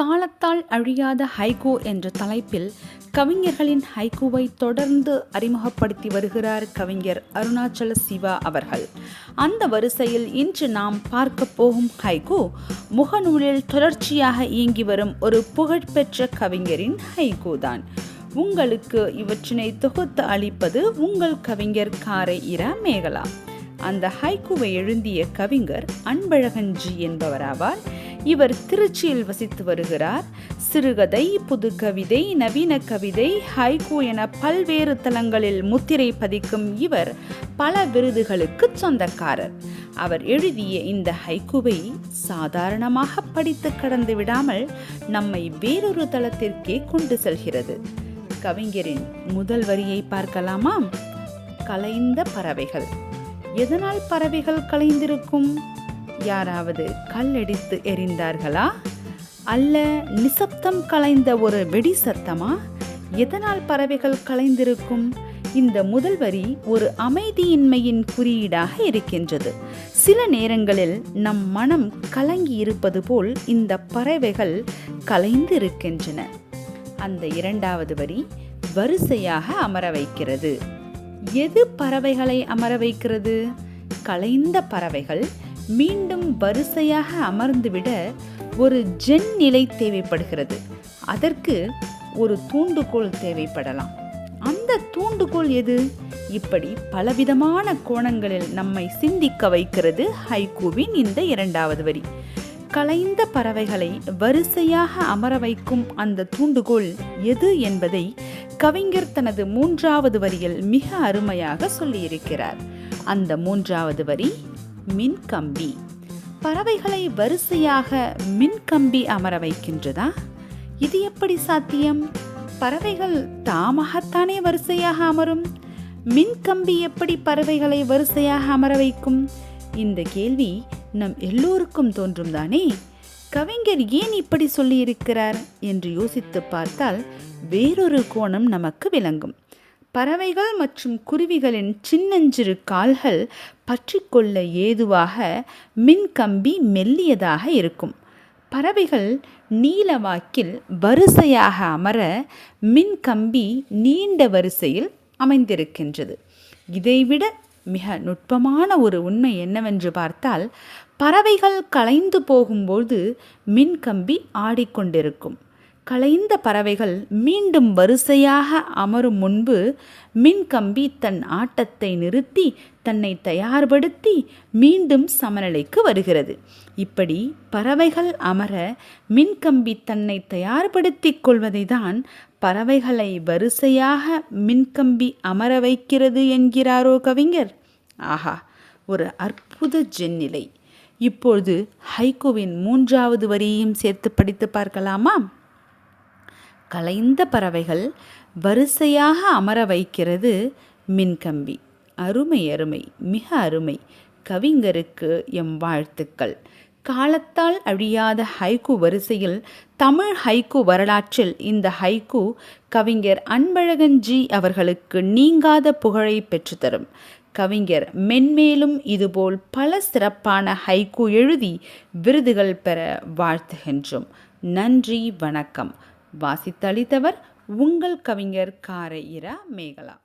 காலத்தால் அழியாத ஹைகோ என்ற தலைப்பில் கவிஞர்களின் ஹைகோவை தொடர்ந்து அறிமுகப்படுத்தி வருகிறார் கவிஞர் அருணாச்சல சிவா அவர்கள். அந்த வரிசையில் இன்று நாம் பார்க்க போகும் ஹைகோ முகநூலில் தொடர்ச்சியாக இயங்கி வரும் ஒரு புகழ்பெற்ற கவிஞரின் ஹைகோ தான் உங்களுக்கு இவற்றினை தொகுத்து அளிப்பது உங்கள் கவிஞர் காரை இரா மேகலா. அந்த ஹைக்கூவை எழுதிய கவிஞர் அன்பழகன்ஜி என்பவராவார். இவர் திருச்சியில் வசித்து வருகிறார். சிறுகதை புது கவிதை நவீன கவிதை ஹைகோ என பல்வேறு தளங்களில் முத்திரை பதிக்கும் இவர் பல விருதுகளுக்கு சொந்தக்காரர். அவர் எழுதிய இந்த ஹைக்கூவை சாதாரணமாக படித்து கடந்து விடாமல் நம்மை வேறொரு தளத்திற்கே கொண்டு செல்கிறது. கவிஞரின் முதல் வரியை பார்க்கலாமா? கலைந்த பறவைகள். எதனால் பறவைகள் கலைந்திருக்கும்? யாராவது கல்லடித்து எறிந்தார்களா அல்ல நிசப்தம் கலைந்த ஒரு வெடி சத்தமா? எதனால் பறவைகள் கலைந்திருக்கும்? இந்த முதல் வரி ஒரு அமைதியின்மையின் குறியீடாக இருக்கின்றது. சில நேரங்களில் நம் மனம் கலங்கி இருப்பது போல் இந்த பறவைகள் கலைந்து இருக்கின்றன அந்த இரண்டாவது வரி வரிசையாக அமர வைக்கிறது. எது பறவைகளை அமர வைக்கிறது? கலைந்த பறவைகள் மீண்டும் வரிசையாக அமர்ந்துவிட ஒரு ஜென் நிலை தேவைப்படுகிறது. அதற்கு ஒரு தூண்டுகோல் தேவைப்படலாம். அந்த தூண்டுகோல் எது? இப்படி பலவிதமான கோணங்களில் நம்மை சிந்திக்க வைக்கிறது ஹைகூவின் இந்த இரண்டாவது வரி. கலைந்த பறவைகளை வரிசையாக அமர வைக்கும் அந்த தூண்டுகோல் எது என்பதை கவிஞர் தனது மூன்றாவது வரியில் மிக அருமையாக சொல்லியிருக்கிறார். அந்த மூன்றாவது வரி மின்கம்பி. பறவைகளை வரிசையாக மின்கம்பி அமர வைக்கின்றதா? இது எப்படி சாத்தியம்? பறவைகள் தாமாகத்தானே வரிசையாக அமரும்? மின்கம்பி எப்படி பறவைகளை வரிசையாக அமர வைக்கும்? இந்த கேள்வி நம் எல்லோருக்கும் தோன்றும் தானே? கவிஞர் ஏன் இப்படி சொல்லியிருக்கிறார்? என்று யோசித்து பார்த்தால் வேறொரு கோணம் நமக்கு விளங்கும். பறவைகள் மற்றும் குருவிகளின் சின்னஞ்சிறு கால்கள் பற்றிக்கொள்ள ஏதுவாக மின்கம்பி மெல்லியதாக இருக்கும். பறவைகள் நீலவாக்கில் வரிசையாக அமர மின்கம்பி நீண்ட வரிசையில் அமைந்திருக்கின்றது. இதைவிட மிக நுட்பமான ஒரு உண்மை என்னவென்று பார்த்தால் பறவைகள் கலைந்து போகும்போது மின்கம்பி ஆடிக்கொண்டிருக்கும். கலைந்த பறவைகள் மீண்டும் வரிசையாக அமரும் முன்பு மின்கம்பி தன் ஆட்டத்தை நிறுத்தி தன்னை தயார்படுத்தி மீண்டும் சமநிலைக்கு வருகிறது. இப்படி பறவைகள் அமர மின்கம்பி தன்னை தயார்படுத்திக் கொள்வதை தான் பறவைகளை வரிசையாக மின்கம்பி அமர வைக்கிறது என்கிறாரோ கவிஞர். ஆஹா ஒரு அற்புத ஜென்னிலை. இப்பொழுது ஹைகோவின் மூன்றாவது வரியையும் சேர்த்து படித்து பார்க்கலாமா? கலைந்த பறவைகள் வரிசையாக அமர வைக்கிறது மின்கம்பி அருமை அருமை. மிக அருமை. கவிஞருக்கு எம் வாழ்த்துக்கள். காலத்தால் அழியாத ஹைக்கு வரிசையில் தமிழ் ஹைக்கு வரலாற்றில் இந்த ஹைக்கு கவிஞர் அன்பழகன்ஜி அவர்களுக்கு நீங்காத புகழை பெற்றுத்தரும். கவிஞர் மென்மேலும் இதுபோல் பல சிறப்பான ஹைக்கு எழுதி விருதுகள் பெற வாழ்த்துகின்றோம். நன்றி வணக்கம். வாசித்தளித்தவர் உங்கள் கவிஞர் கார இரா மேகலா.